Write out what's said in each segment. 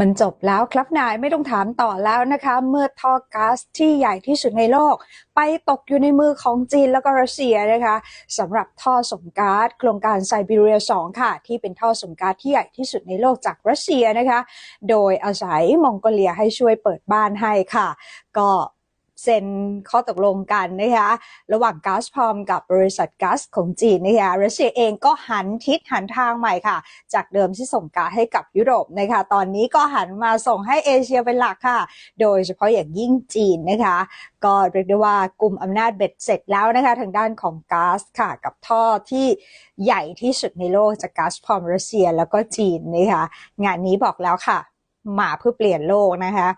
มันจบแล้วครับนายไม่ต้องถามต่อแล้วนะคะ เมื่อท่อก๊าซที่ใหญ่ที่สุดในโลก ไปตกอยู่ในมือของจีนแล้วก็รัสเซียนะคะสำหรับท่อส่งก๊าซโครงการไซบีเรีย 2 ค่ะ ที่เป็นท่อส่งก๊าซที่ใหญ่ที่สุดในโลกจากรัสเซียนะคะ โดยอาศัยมองโกเลียให้ช่วยเปิดบ้านให้ค่ะ ก็ เซ็นข้อตกลงกันนะคะระหว่างก๊าซพอมกับบริษัทก๊าซของจีนนะคะรัสเซียเองก็หันทิศหันทางใหม่ค่ะ จากเดิมที่ส่งก๊าซให้กับยุโรปนะคะตอนนี้ก็หันมาส่งให้เอเชียเป็นหลักค่ะ โดยเฉพาะอย่างยิ่งจีนนะคะก็เรียกได้ว่ากลุ่มอำนาจเบ็ดเสร็จแล้วนะคะทางด้านของก๊าซค่ะกับท่อที่ใหญ่ที่สุดในโลกจากก๊าซพอมรัสเซียแล้วก็จีนนะคะงานนี้บอกแล้วค่ะมาเพื่อเปลี่ยนโลกนะคะ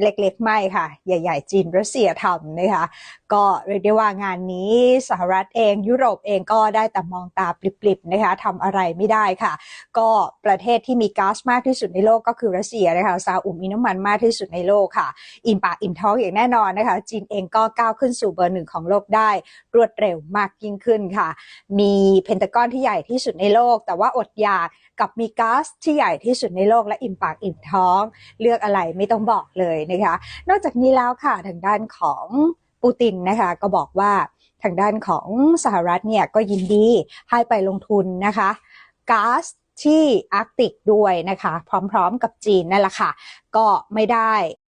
เล็กๆ ไม่ค่ะ ใหญ่ ๆ จีนรัสเซียทำนะคะ ก็เรียกได้ว่างานนี้สหรัฐเองยุโรปเองก็ได้แต่มองตาปลิบๆนะคะทำอะไรไม่ได้ค่ะ ก็ประเทศที่มีก๊าซมากที่สุดในโลกก็คือรัสเซียนะคะซาอุมีน้ำมันมากที่สุดในโลกค่ะ อิ่มปากอิ่มท้องอย่างแน่นอนนะคะ จีนเองก็ก้าวขึ้นสู่เบอร์หนึ่งของโลกได้ รวดเร็วมากยิ่งขึ้นค่ะ มีเพนตากอนที่ใหญ่ที่สุดในโลก แต่ว่าอดอยากกับมีก๊าซที่ใหญ่ที่สุดในโลกและอิ่มปากอิ่มท้อง เลือกอะไรไม่ต้องบอกเลยนะคะ นอกจากนี้แล้วค่ะทางด้านของปูตินนะคะก็บอกว่าทางด้านของสหรัฐเนี่ยก็ยินดีให้ไปลงทุนนะคะก๊าซที่อาร์กติกด้วยนะคะ พร้อมๆกับจีนนั่นแหละค่ะ ก็ไม่ได้